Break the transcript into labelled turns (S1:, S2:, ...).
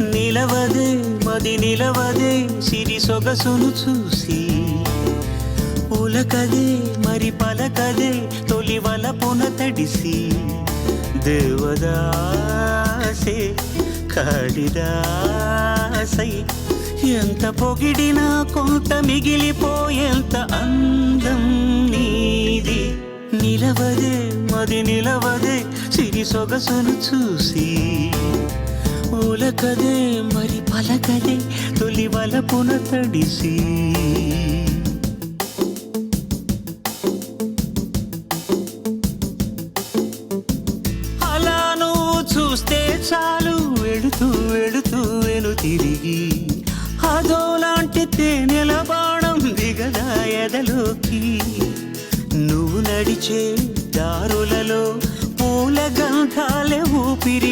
S1: నిలవదే మది నిలవదే సిరి సొగసును చూసి. ఉలకదే మరి పలకదే తొలి వలపున తడిసి. దేవదాసే కాళిదాసై ఎంత పొగిడినా కొంత మిగిలిపోయేంత అందం నీది. నిలవదే మది నిలవదే సిరి సొగసును చూసి. ఉలకదే మరి పలకదే తొలి వలపున తడిసి. అలా నువ్వు చూస్తే చాలు వెడుతూ వెడుతూ వెను తిరిగి. అదోలాంటి తేనెల బాణం దిగదా ఎదలోకి. నువ్వు నడిచే దారులలో పూల గంధాలే ఊపిరి